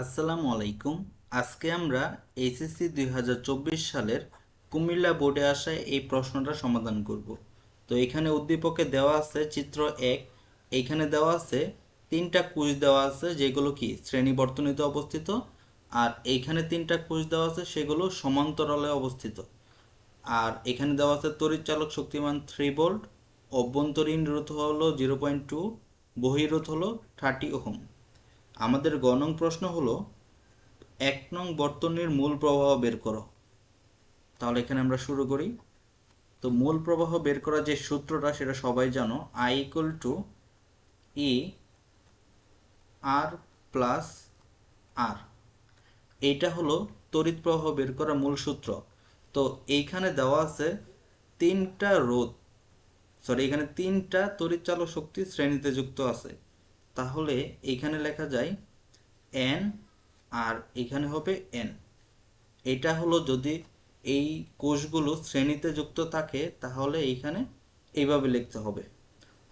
আসসালামু আলাইকুম। আজকে আমরা এইচএসসি দুই হাজার চব্বিশ সালের কুমিল্লা বোর্ডে আসা এই প্রশ্নটা সমাধান করব। তো এখানে উদ্দীপকে দেওয়া আছে চিত্র এক। এইখানে দেওয়া আছে তিনটা কুইজ দেওয়া আছে, যেগুলো কি শ্রেণি বর্তনীতে অবস্থিত, আর এইখানে তিনটা কুইজ দেওয়া আছে, সেগুলো সমান্তরালে অবস্থিত। আর এখানে দেওয়া আছে তড়িৎ চালক শক্তিমান থ্রি ভোল্ট অভ্যন্তরীণ রোধ হলো জিরো পয়েন্ট টু বহিরোধ হলো থার্টি ওহম আমাদের গ নং প্রশ্ন হলো, এক নং বর্তনীর মূল প্রবাহ বের করো। তাহলে এখানে আমরা শুরু করি। তো মূল প্রবাহ বের করার যে সূত্রটা, সেটা সবাই জানো I equal to E R plus R এইটা হলো তড়িৎ প্রবাহ বের করার মূল সূত্র। তো এইখানে দেওয়া আছে তিনটা রোধ সরি এখানে তিনটা তড়িৎ চালক শক্তি শ্রেণীতে যুক্ত আছে। তাহলে এখানে লেখা যায় এন আর এখানে হবে এন এটা হলো যদি এই কোষগুলো শ্রেণীতে যুক্ত থাকে, তাহলে এইখানে এইভাবে লিখতে হবে।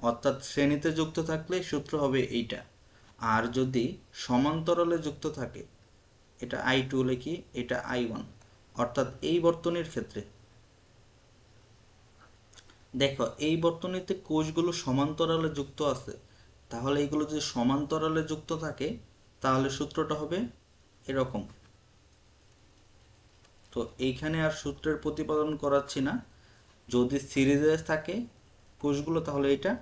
অর্থাৎ শ্রেণীতে যুক্ত থাকলে সূত্র হবে এইটা। আর যদি সমান্তরালে যুক্ত থাকে, এটা আই টু লিখি, এটা আই ওয়ান অর্থাৎ এই বর্তনীর ক্ষেত্রে। দেখো, এই বর্তনীতে কোষগুলো সমান্তরালে যুক্ত আছে তাহলে এইগুলো যদি সমান্তরালে যুক্ত থাকে, তাহলে সূত্রটা হবে এরকম। তো এইখানে আর সূত্রের প্রতিপাদন করাচ্ছি না। যদি সিরিজে থাকে কোষগুলো তাহলে এটা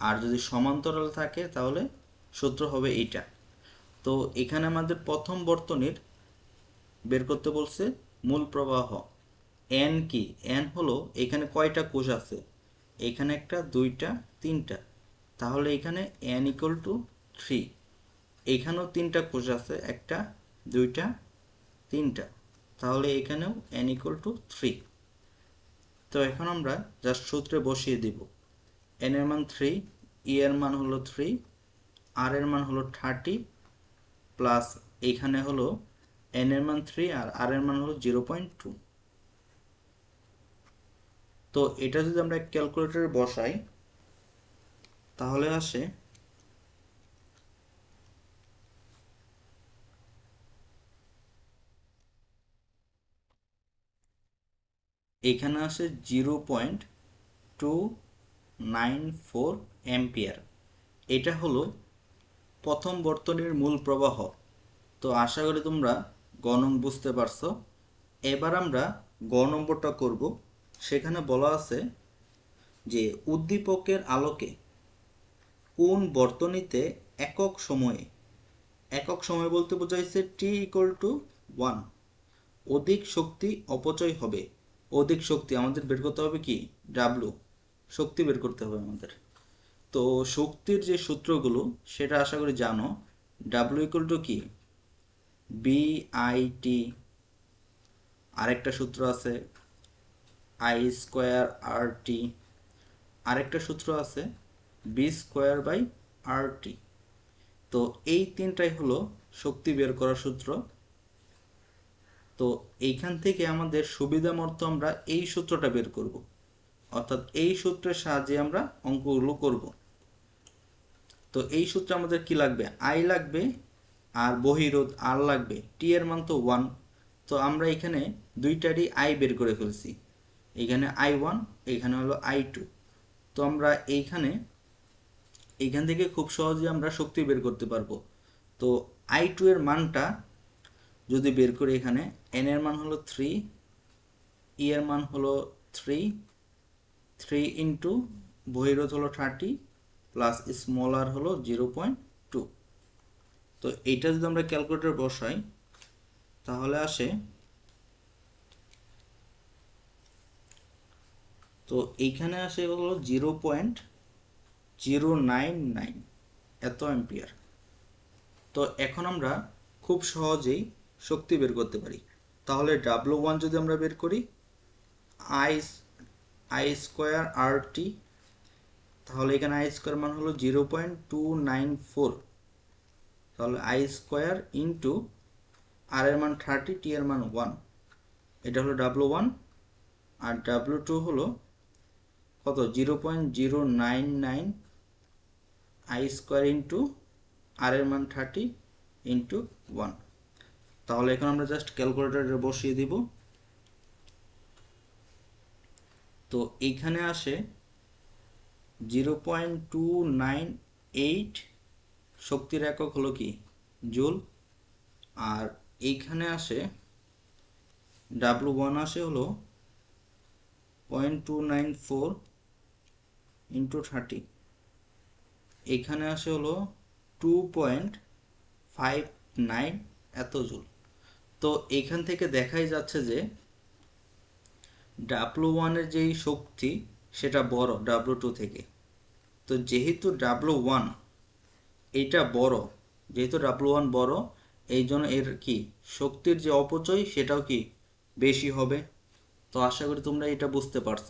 আর যদি সমান্তরাল থাকে, তাহলে সূত্র হবে এইটা। তো এখানে আমাদের প্রথম বর্তনীর বের করতে বলছে মূল প্রবাহ এন কি? এন হলো এখানে কয়টা কোষ আছে? এখানে একটা, দুইটা, তিনটা। তাহলে এখানে এন ইকুয়াল টু থ্রি এখানেও তিনটা কোষ আছে, একটা, দুইটা, তিনটা। তাহলে এখানেও এন ইকুয়াল টু থ্রি তো এখন আমরা জাস্ট সূত্রে বসিয়ে দিব। এন এর মান থ্রি ই এর মান হলো থ্রি আর এর মান হলো থার্টি প্লাস এখানে হলো এন এর মান থ্রি আর আর এর মান হলো জিরো পয়েন্ট টু তো এটা যদি আমরা ক্যালকুলেটরে বসাই তাহলে আসে এখানে আসে zero point two nine four ampere. এটা হলো প্রথম বর্তনীর মূল প্রবাহ। তো আশা করি তোমরা গণং বুঝতে পারছ। এবার আমরা গ নম্বরটা করব। সেখানে বলা আছে যে উদ্দীপকের আলোকে কোন বর্তনীতে একক সময়ে, একক সময় বলতে বোঝাইছে টি ইকুয়াল টু ওয়ান অধিক শক্তি অপচয় হবে। অধিক শক্তি আমাদের বের করতে হবে কি? ডাব্লু শক্তি বের করতে হবে আমাদের। তো শক্তির যে সূত্রগুলো, সেটা আশা করি জানো। ডাব্লু ইকুয়াল টু কি? বি আই টি আরেকটা সূত্র আছে আই স্কোয়ার আর টি আরেকটা সূত্র আছে B square by R T তো এই তিনটাই হলো শক্তি বের করার সূত্র। তো এইখান থেকে আমাদের সুবিধা মতো আমরা এই সূত্রটা বের করব। অর্থাৎ এই সূত্রের সাহায্যে আমরা অঙ্কগুলো করব। তো এই সূত্রে আমাদের কি লাগবে? আই লাগবে আর বহিরোধ আর লাগবে। টি এর মান তো ওয়ান তো আমরা এখানে দুইটারই আই বের করে ফেলছি। এখানে আই ওয়ান এখানে হলো আই টু তো আমরা এইখানে এইখান থেকে খুব সহজে আমরা শক্তি বের করতে পারব। তো আই টু এর মানটা যদি বের করি এখানে এন এর মান হলো থ্রি ই এর মান হলো থ্রি থ্রি ইন্টু বহিরোধ হলো থার্টি প্লাস স্মল আর হলো জিরো পয়েন্ট টু তো এইটা যদি আমরা ক্যালকুলেটর বসাই, তাহলে আসে, তো এইখানে আসে হলো zero point zero nine nine এত অ্যাম্পিয়ার। তো এখন আমরা খুব সহজেই শক্তি বের করতে পারি। তাহলে ডাব্লু ওয়ান যদি আমরা বের করি I I square R T তাহলে এখানে আই স্কোয়ার মান হলো zero point two nine four. তাহলে আই স্কোয়ার ইন্টু আর এর মান থার্টি টি এর মান ওয়ান এটা হলো ডাব্লু ওয়ান আর ডাব্লু টু হলো কত? Zero point zero nine nine I square into R এর মান থার্টি ইন্টু ওয়ান। তাহলে এখন আমরা জাস্ট ক্যালকুলেটরে বসিয়ে দিব। তো এইখানে আসে zero point two nine eight শক্তির একক হলো কি? জুল। আর এইখানে আসে ডাব্লু ওয়ান আসে হলো point two nine four into thirty. এখানে আসে হলো টু পয়েন্ট ফাইভ নাইন এত জুল তো এখান থেকে দেখাই যাচ্ছে যে ডাব্লু ওয়ানের যেই শক্তি, সেটা বড় ডাব্লু টু থেকে। তো যেহেতু ডাব্লু ওয়ান এটা বড়, যেহেতু ডাব্লু ওয়ান বড়, এই জন্য এর কি শক্তির যে অপচয়, সেটাও কি বেশি হবে? তো আশা করি তোমরা এটা বুঝতে পারছ।